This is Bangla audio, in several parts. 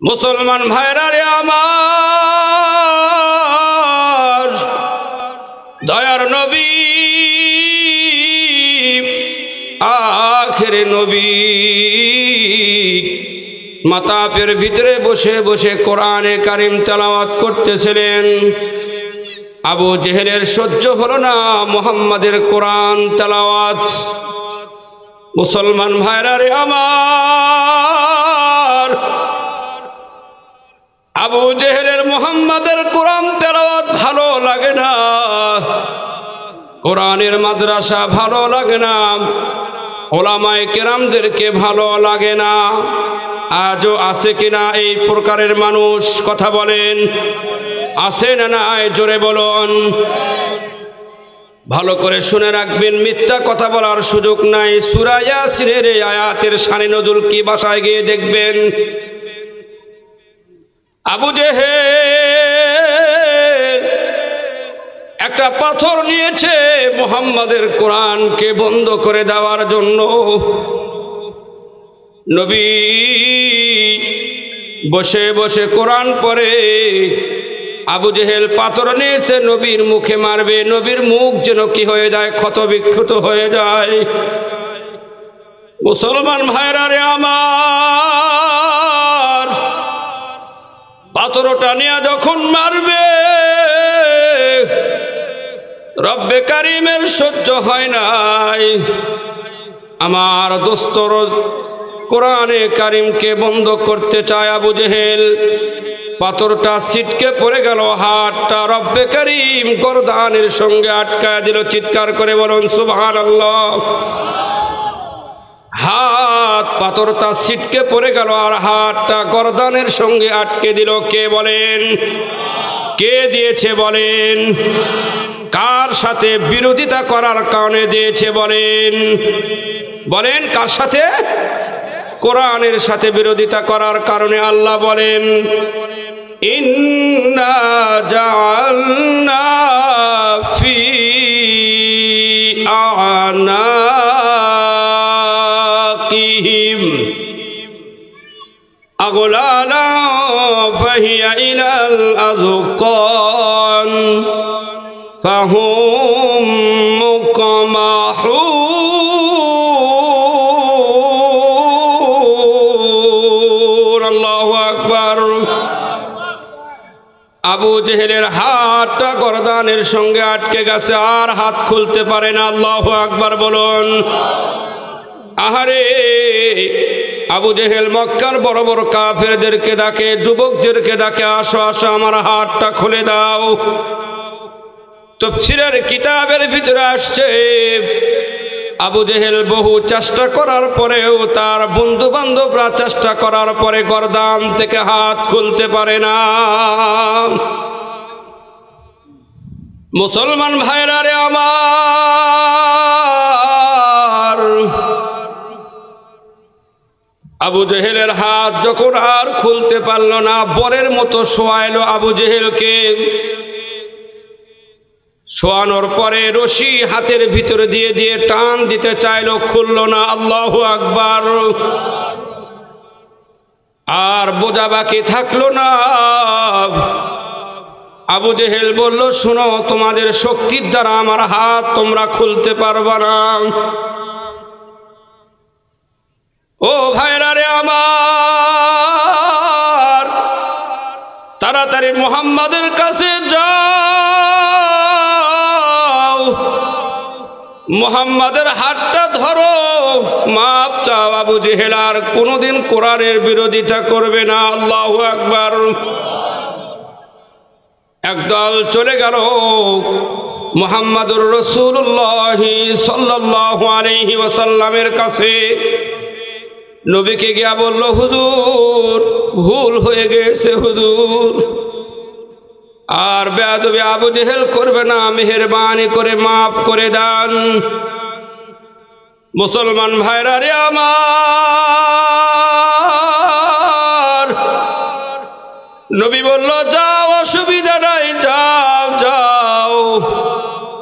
মুসলমান ভাইরা রে আমার, দয়ার নবী, আখেরে নবী মাতাপের ভিতরে বসে বসে কোরআনে কারিম তেলাওয়াত করতেছিলেন। আবু জেহেলের সহ্য হলো না মোহাম্মদের কোরআন তেলাওয়াত। মুসলমান ভাইরা রে আমার আবু জেহেলের মোহাম্মদের কোরআন তেলাওয়াত ভালো লাগে না। কোরআনের মাদ্রাসা ভালো লাগে না। ওলামায় কেরামদেরকে ভালো লাগে না। আজও আছে কিনা এই প্রকারের মানুষ? কথা বলেন। আছে না নাই? জোরে বলুন। ভালো করে শুনে রাখবেন, মিথ্যা কথা বলার সুযোগ নাই। সুরাইয়া সিনের আয়াতের সানে নজুল কি বাসায় গিয়ে দেখবেন? আবু জেহে একটা পাথর নিয়েছে মোহাম্মদের কোরআনকে বন্ধ করে দেওয়ার জন্য। নবী বসে বসে কোরআন পরে আবু জেহেল পাথর নিয়েছে, নবীর মুখে মারবে, নবীর মুখ যেন কি হয়ে যায় ক্ষত বিক্ষত হয়ে যায়। মুসলমান ভাইরা রে আমার পাথরটা নিয়ে যখন মারবে, রব্বে কারিমের সহ্য হয় নাই। আমার দোস্তর কোরআনে কারিমকে বন্ধ করতে চায় আবু জেহেল। পাথরটা ছিটকে পড়ে গেল, হাতটা রব্বে করিম গরদানের সঙ্গে আটকায় দিল, চিৎকার করে বলুন সুবহান আল্লাহ হাত পাথরটা ছিটকে পড়ে গেল আর হাতটা গরদানের সঙ্গে আটকে দিল। কে বলেন? কে দিয়েছে বলেন? কার সাথে বিরোধিতা করার কারণে দিয়েছে বলেন? বলেন, কার সাথে? কোরআনের সাথে বিরোধিতা করার কারণে আল্লাহ বলেন, ইন্না ফি আনাকিহিম ফাহুম মুকামাহুন আল্লাহু আকবার। আবু জেহেলের হাতটা গরদানের সঙ্গে আটকে গেছে, আর হাত খুলতে পারে না। আল্লাহ আকবার বলুন। আহারে, আবু জেহেল মক্কার বড় বড় কাফেরদেরকে ডাকে, যুবকদেরকে ডাকে, আসো আসো, আমার হাতটা খুলে দাও। তফসিরের কিতাবের ভিতরে আসছে, আবু জেহেল বহু চেষ্টা করার পরেও তার বন্ধু বান্ধবরা চেষ্টা করার পরে গরদান থেকে হাত খুলতে পারে না। মুসলমান ভাইরা রে আমার, আবু জেহেলের হাত যখন আর খুলতে পারল না, বরের মতো শোয়াইল আবু জেহেলকে। শোয়ানোর পরে রশি হাতের ভিতরে দিয়ে দিয়ে টান দিতে চাইলো, খুলল না, আল্লাহ আকবার। আর বোঝা বাকি থাকল না। আবু জেহেল বলল, শোনো, তোমাদের শক্তির দ্বারা আমার হাত তোমরা খুলতে পারবা না। ও ভাইরা রে আমার, তাড়াতাড়ি মোহাম্মদের কাছে যাও। মোহাম্মদের হাতটা ধরো। মাপ চাও আবু জেহেল, আর কোনোদিন কোরআনের বিরোধিতা করবে না। আল্লাহ একবার একদল চলে গেল। মোহাম্মদুর রসুল্লাহ সাল্লাহ আলহি কাছে। নবীকে গিয়া বলল, হুজুর, ভুল হয়ে গেছে, হুজুর। আর বেয়াদবি আবু জেহেল করবে না, মেহরবানি করে, মাফ করে দান। মুসলমান ভাইরা রে আমার। নবী বলল, যাও, অসুবিধা নাই, যাও যাও।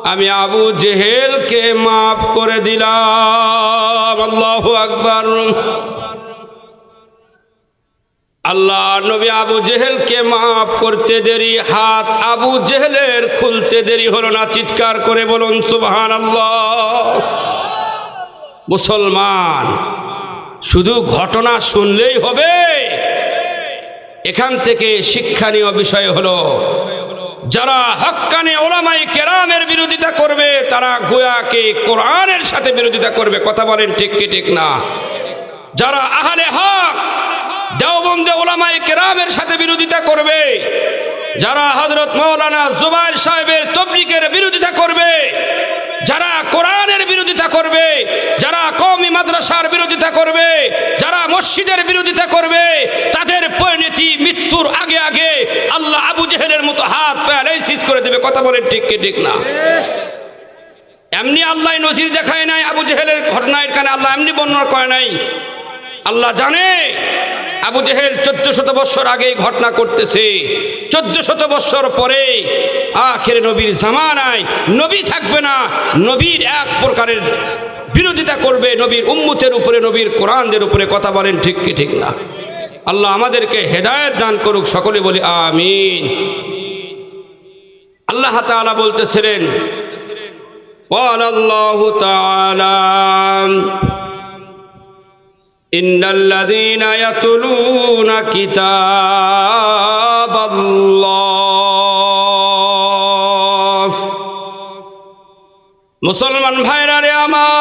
আমি আবু জেহেলকে মাফ করে দিলাম। আল্লাহ আকবর। আল্লাহ নবী আবু জেহেলকে মাফ করতে দেরি, হাত আবু জেহেলের খুলতে দেরি হলো না, চিৎকার করে বলুন সুবহান মুসলমান, শুধু ঘটনা শুনলেই হবে। এখান থেকে শিক্ষণীয় বিষয় হলো, যারা হক্কানে ওলামাই কেরামের বিরোধিতা করবে, তারা গোয়াকে কোরআনের সাথে বিরোধিতা করবে। কথা বলেন ঠিক কি ঠিক না? যারা আহলে হক দেওবন্দে ওলামাই কেরামের সাথে বিরোধিতা করবে। যারা হজরত মৌলানা জুবাইর সাহেবের তবলিকের বিরোধিতা করবে, যারা কোরআনের বিরোধিতা করবে, যারা কওমি মাদ্রাসার বিরোধিতা করবে, যারা মসজিদের বিরোধিতা করবে, তাদের পরিণতি মৃত্যুর আগে আগে আল্লাহ আবু জেহেলের মতো হাত প্যারালাইসিস করে দেবে। কথা বলেন ঠিক কি ঠিক না? এমনি আল্লাহ নজির দেখায় নাই আবু জেহেলের ঘটনা এখানে আল্লাহ এমনি বর্ণনা করে নাই। আল্লাহ জানে আবু জেহেল চোদ্দ শত বৎসর আগে এই ঘটনা করতেছে চোদ্দ শত বৎসর পরে আখের নবীর জামানায় নবী থাকবে না নবীর এক প্রকারের বিরোধিতা করবে নবীর উম্মতের উপরে নবীর কোরআনদের উপরে কথা বলেন ঠিক কি ঠিক না আল্লাহ আমাদেরকে হেদায়েত দান করুক সকলে বলি আমিন আল্লাহ তাআলা বলতেছিলেন قال الله تعالى إن الذين يتلون كتاب الله মুসলমান ভাইরা রে আমার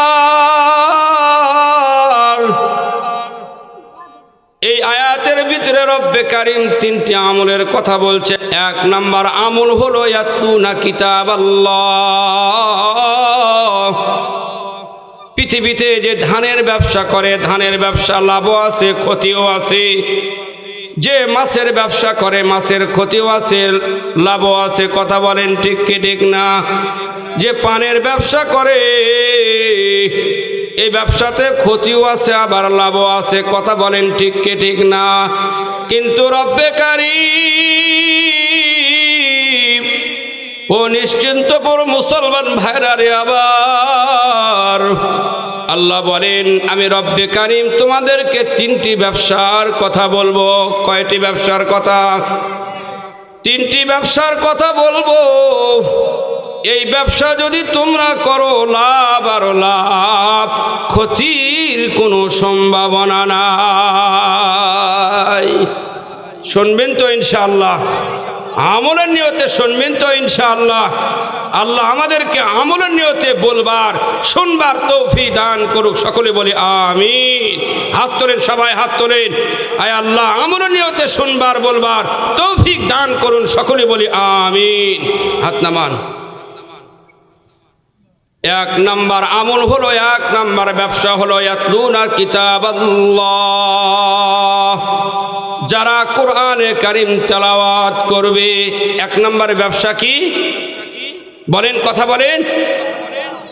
এই আয়াতের ভিতরে রব্বে কারিম তিনটি আমলের কথা বলছে এক নাম্বার আমল হলো ইয়াতুনা কিতাব আল্লাহ পৃথিবীতে যে ধানের ব্যবসা করে, ধানের ব্যবসা লাভও আছে, ক্ষতিও আছে। যে মাছের ব্যবসা করে, মাছের ক্ষতিও আছে, লাভও আছে। কথা বলেন ঠিক কি, ঠিক না? যে পানের ব্যবসা করে, এই ব্যবসাতে ক্ষতিও আছে, আবার লাভও আছে। কথা বলেন ঠিক কি, ঠিক না? কিন্তু রব্বেকারী ও নিশ্চিন্তপুর মুসলমান ভাইরা রে আবার আল্লাহ বলেন, আমি রব্বে কারিম তোমাদেরকে তিনটি ব্যবসার কথা বলব। কয়টি ব্যবসার কথা? তিনটি ব্যবসার কথা বলব। এই ব্যবসা যদি তোমরা করো, লাভ আর লাভ, ক্ষতির কোনো সম্ভাবনা নাই। শুনবেন তো ইনশাআল্লাহ। আমলের নিয়তে শুনবেন তো ইনশাআল্লাহ। আল্লাহ আমাদেরকে আমলের নিয়তে বলবার, শুনবার তৌফি দান করুক। সকলে বলি আমিন। হাত তোলেন, সবাই হাত তোলেন। আয় আল্লাহ, আমলের নিয়তে শুনবার, বলবার তৌফিক দান করুন। সকলে বলি আমিন। হাত নামান। এক নাম্বার আমল হলো, এক নাম্বার ব্যবসা হলো, ইয়াতলুনা কিতাব আল্লাহ যারা কোরআনে কারিম তেলাওয়াত করবে, এক নম্বর ব্যবসা কি? বলেন, কথা বলেন।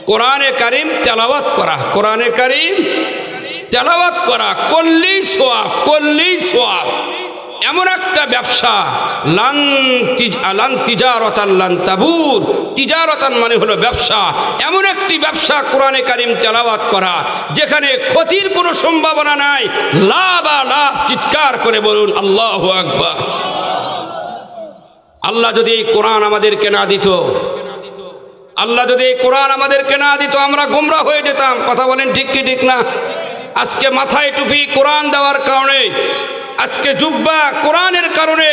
কোরআনে কারিম তেলাওয়াত করা, কোরআনে কারিম তেলাওয়াত করা, করলেই সোয়াব করলেই সোয়াব। এমন একটা ব্যবসা, লান তিজ, লান তিজারতান তিজারতান মানে হলো ব্যবসা। এমন একটি ব্যবসা কোরআনে কারিম তেলাওয়াত করা, যেখানে ক্ষতির কোনো সম্ভাবনা নাই। লাভ আর লাভ চিৎকার করে বলুন, আল্লাহ আকবার। আল্লাহ যদি এই কোরআন আমাদেরকে না দিত, আল্লাহ যদি এই কোরআন আমাদেরকে না দিত, আমরা গোমরা হয়ে যেতাম। কথা বলেন ঠিক কি ঠিক না? আজকে মাথায় টুপি কোরআন দেওয়ার কারণে আজকে জুব্বা কোরআনের কারণে,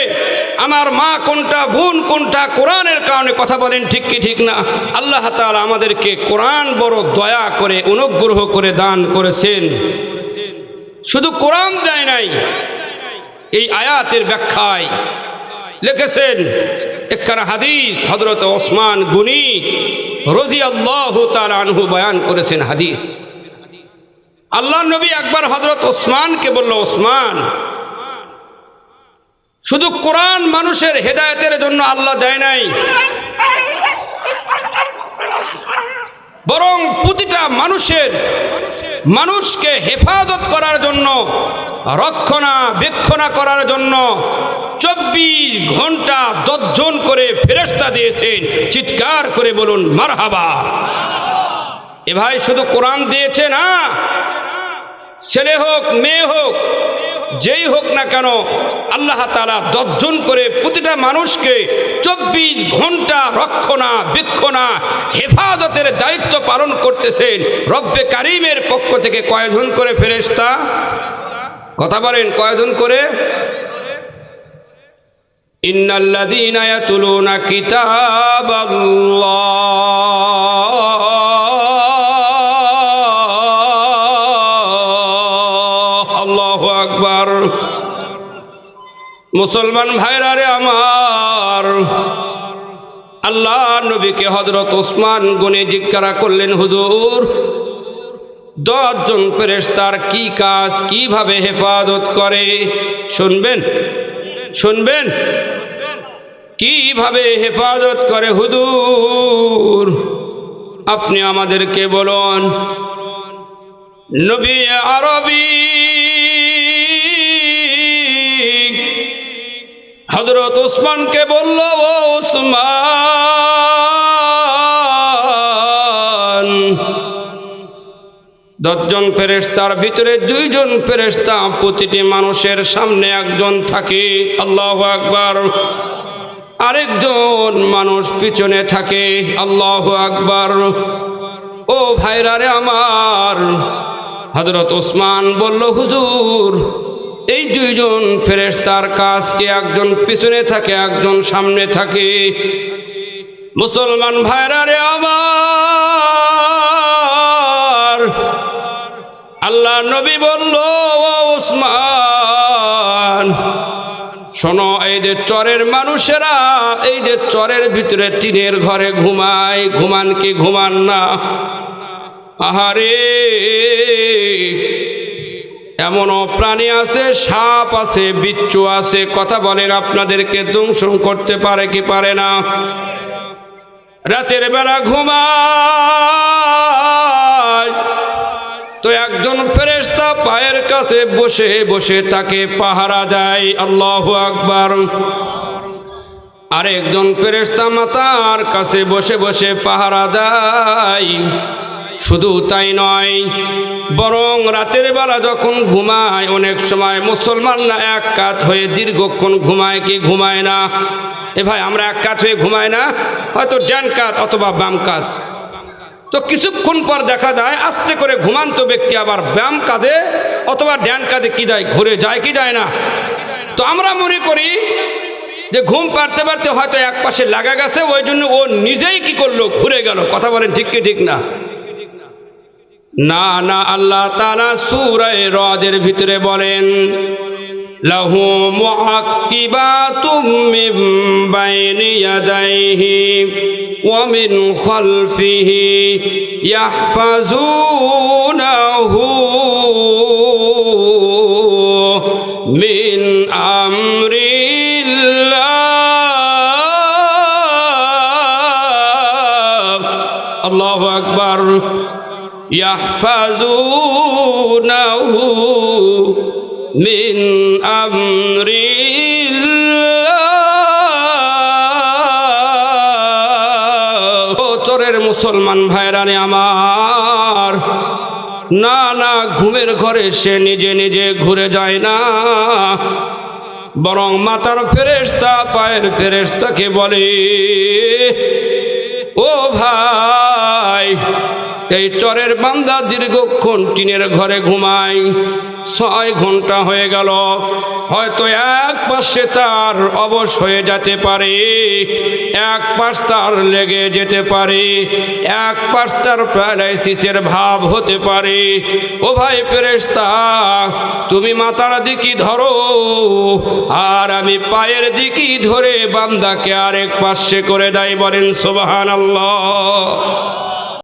আমার মা কোনটা, বোন কোনটা কোরআনের কারণে কথা বলেন, ঠিক কি ঠিক না? আল্লাহ তাআলা আমাদেরকে কোরআন বড় দয়া করে, অনুগ্রহ করে দান করেছেন। শুধু কোরআন দেয় নাই, এই আয়াতের ব্যাখ্যায় লিখেছেন একখানা হাদিস হজরত ওসমান গুনি রজি আল্লাহ আনহু বয়ান করেছেন হাদিস। আল্লাহ নবী একবার হজরত ওসমানকে বলল, ওসমান শুধু কোরআন মানুষের হেদায়তের জন্য আল্লাহ দেয় নাই। বরং প্রতিটা মানুষের মানুষকে হেফাজত করার জন্য, রক্ষণা বেক্ষণা করার জন্য চব্বিশ ঘণ্টা দশজন করে ফেরস্তা দিয়েছেন। চিৎকার করে বলুন, মারহাবা। এ ভাই শুধু কোরআন দিয়েছে না, ছেলে হোক, মেয়ে হোক যেই হোক না কেন, আল্লাহ তালা দশজন করে প্রতিটা মানুষকে চব্বিশ ঘণ্টা রক্ষণা, বীক্ষণা, হেফাজতের দায়িত্ব পালন করতেছেন। রব্বে কারিমের পক্ষ থেকে কয়জন করে ফেরেস্তা কথা বলেন, কয়জন করে? ইন্নাল্লাযীনা ইয়াতুলুনা কিতাবাল্লাহ। মুসলমান ভাইরা রে আমার, আল্লাহ নবীকে হজরত ওসমান গুনে জিজ্ঞাসা করলেন, হুজুর, দশজন ফেরেশতার কি কাজ, কীভাবে হেফাজত করে? শুনবেন শুনবেন। কীভাবে হেফাজত করে হুজুর? আপনি আমাদেরকে বলুন। নবী আরবি হজরত ওসমানকে বলল, ও ওসমান, দশজন ফেরেস্তার ভিতরে দুইজন ফেরেস্তা প্রতিটি মানুষের সামনে একজন থাকে। আল্লাহ আকবার। আরেকজন মানুষ পিছনে থাকে। আল্লাহ আকবার। ও ভাইরারে আমার হজরত ওসমান বলল, হুজুর এই দুইজন ফেরেস্তার কাজকে একজন পিছনে থাকে, একজন সামনে থাকে। মুসলমান ভাইরারে আবার আল্লাহ নবী বলল ওসমান শোনো, এই যে চরের মানুষেরা, এই যে চরের ভিতরে টিনের ঘরে ঘুমায়, ঘুমান কি ঘুমান না? আহারে এমনও প্রাণী আছে, সাপ আছে, বিচ্ছু আছে, কথা বলেন আপনাদেরকে দংশন করতে পারে কি পারে না। রাতের বেলা ঘুমায়, তো একজন ফেরেস্তা পায়ের কাছে বসে বসে তাকে পাহারা দেয়, আল্লাহ আকবার। আরেকজন ফেরেস্তা মাতার কাছে বসে বসে পাহারা দেয়, শুধু তাই নয় বরং রাতের বেলা যখন ঘুমায়, অনেক সময় মুসলমানরা এক কাত হয়ে দীর্ঘক্ষণ ঘুমায় কি ঘুমায় না? এ ভাই, আমরা এক কাত হয়ে ঘুমায় না? হয়তো ড্যান কাত অথবা বাম কাত। তো কিছুক্ষণ পর দেখা যায়, আস্তে করে ঘুমান্ত ব্যক্তি আবার ব্যায়াম কাঁধে অথবা ড্যান কাঁধে কি দেয়? ঘুরে যায়, কি যায় না? তো আমরা মনে করি যে ঘুম পারতে পারতে হয়তো এক পাশে লাগা গেছে, ওই জন্য ও নিজেই কি করল? ঘুরে গেল। কথা বলেন ঠিক কি ঠিক না? না না, আল্লাহ তারা সুরায় রদের ভিতরে বলেন, লাহু মুআক্কিবাতুম মিন বাইনি ইয়াদাইহি ওয়া মিন খালফিহি ইয়াহফাজুনাহু। يحفظونه من أمر الله ও চোরের মুসলমান ভাইরানে আমার না না ঘুমের ঘরে সে নিজে নিজে ঘুরে যায় না বরং মাতার ফেরেস্তা পায়ের ফেরেস্তাকে বলে ও ভাই এই চরের বান্দা দীর্ঘক্ষণ টিনের ঘরে ঘুমায়। ছয় ঘণ্টা হয়ে গেল। হয়তো এক পাশে তার অবশ হয়ে যেতে পারে, এক পাশ তার লেগে যেতে পারে, এক পাশ তার প্যারালাইসিসের ভাব হতে পারে। ও ভাই ফেরেস্তা তুমি মাতার দিকে ধরো, আর আমি পায়ের দিকে ধরে বান্দাকে আরেক পাশে করে দেয় বলেন সোবাহান আল্লাহ